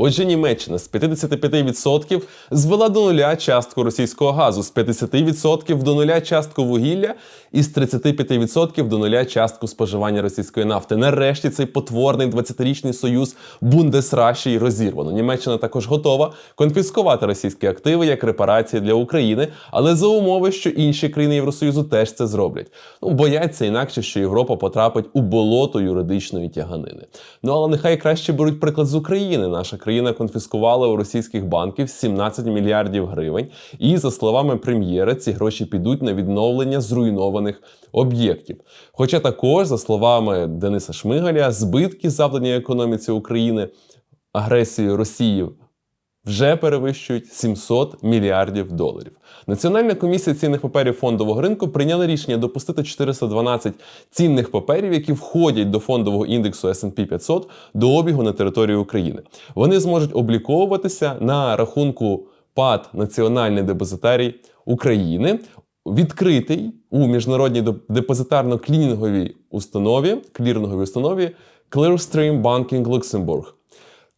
Отже, Німеччина з 55% звела до нуля частку російського газу, з 50% до нуля частку вугілля і з 35% до нуля частку споживання російської нафти. Нарешті цей потворний 20-річний союз Бундесраші розірвано. Німеччина також готова конфіскувати російські активи як репарації для України, але за умови, що інші країни Євросоюзу теж це зроблять. Ну бояться інакше, що Європа потрапить у болото юридичної тяганини. Ну але нехай краще беруть приклад з України. Наша конфіскувала у російських банків 17 мільярдів гривень. І за словами прем'єра, ці гроші підуть на відновлення зруйнованих об'єктів. Хоча також, за словами Дениса Шмигаля, збитки, завдані економіці України агресією Росії. Вже перевищують 700 мільярдів доларів. Національна комісія цінних паперів фондового ринку прийняла рішення допустити 412 цінних паперів, які входять до фондового індексу S&P 500 до обігу на території України. Вони зможуть обліковуватися на рахунку ПАД Національний депозитарій України, відкритий у міжнародній депозитарно-клінінговій установі, кліринговій установі Clearstream Banking Luxembourg.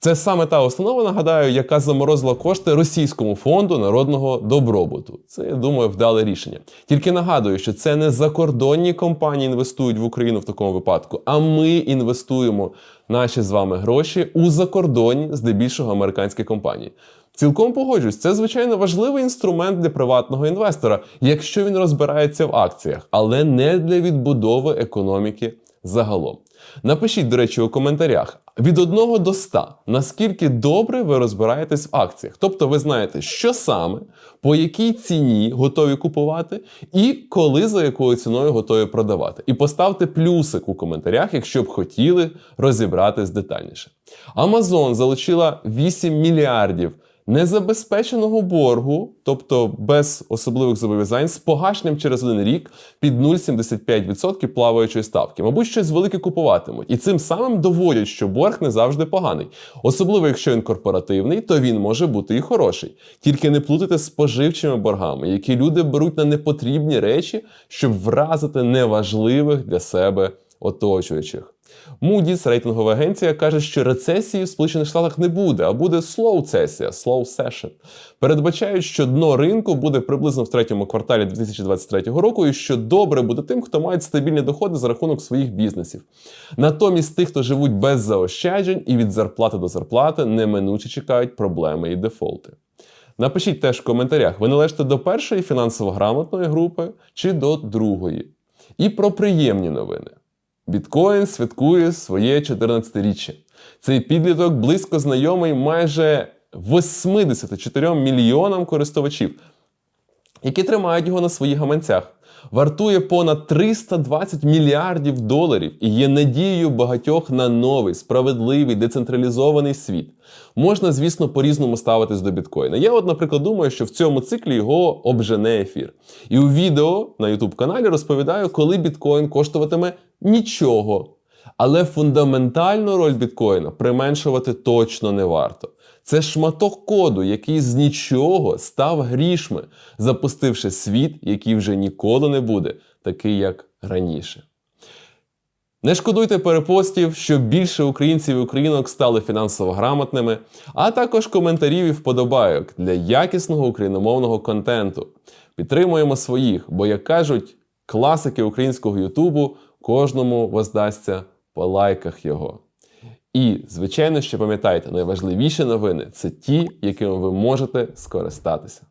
Це саме та установа, нагадаю, яка заморозила кошти російському фонду народного добробуту. Це я думаю вдале рішення. Тільки нагадую, що це не закордонні компанії інвестують в Україну в такому випадку, а ми інвестуємо наші з вами гроші у закордонні, здебільшого американські компанії. Цілком погоджуюсь, це звичайно важливий інструмент для приватного інвестора, якщо він розбирається в акціях, але не для відбудови економіки загалом. Напишіть, до речі, у коментарях від 1 до 100, наскільки добре ви розбираєтесь в акціях. Тобто ви знаєте, що саме, по якій ціні готові купувати, і коли за якою ціною готові продавати. І поставте плюсик у коментарях, якщо б хотіли розібратись детальніше. Amazon залучила 8 мільярдів незабезпеченого боргу, тобто без особливих зобов'язань, з погашенням через один рік під 0,75% плаваючої ставки. Мабуть, щось велике купуватимуть. І цим самим доводять, що борг не завжди поганий. Особливо, якщо він корпоративний, то він може бути і хороший. Тільки не плутайте споживчими боргами, які люди беруть на непотрібні речі, щоб вразити неважливих для себе оточуючих. Moody's, рейтингова агенція, каже, що рецесії в Сполучених Штатах не буде, а буде сесія, slow session. Передбачають, що дно ринку буде приблизно в третьому кварталі 2023 року, і що добре буде тим, хто має стабільні доходи за рахунок своїх бізнесів. Натомість тих, хто живуть без заощаджень і від зарплати до зарплати, неминуче чекають проблеми і дефолти. Напишіть теж в коментарях, ви належите до першої фінансово грамотної групи чи до другої. І про приємні новини. Біткоін святкує своє 14-річчя. Цей підліток близько знайомий майже 84 мільйонам користувачів, які тримають його на своїх гаманцях. Вартує понад 320 мільярдів доларів і є надією багатьох на новий, справедливий, децентралізований світ. Можна, звісно, по-різному ставитись до біткоїна. Я, от, наприклад, думаю, що в цьому циклі його обжене ефір. І у відео на youtube каналі розповідаю, коли біткоін коштуватиме нічого. Але фундаментальну роль біткоїна применшувати точно не варто. Це шматок коду, який з нічого став грішми, запустивши світ, який вже ніколи не буде, такий як раніше. Не шкодуйте перепостів, щоб більше українців і українок стали фінансово грамотними, а також коментарів і вподобайок для якісного україномовного контенту. Підтримуємо своїх, бо, як кажуть, класики українського Ютубу кожному воздасться по лайках його. І, звичайно, що пам'ятайте, найважливіші новини це ті, якими ви можете скористатися.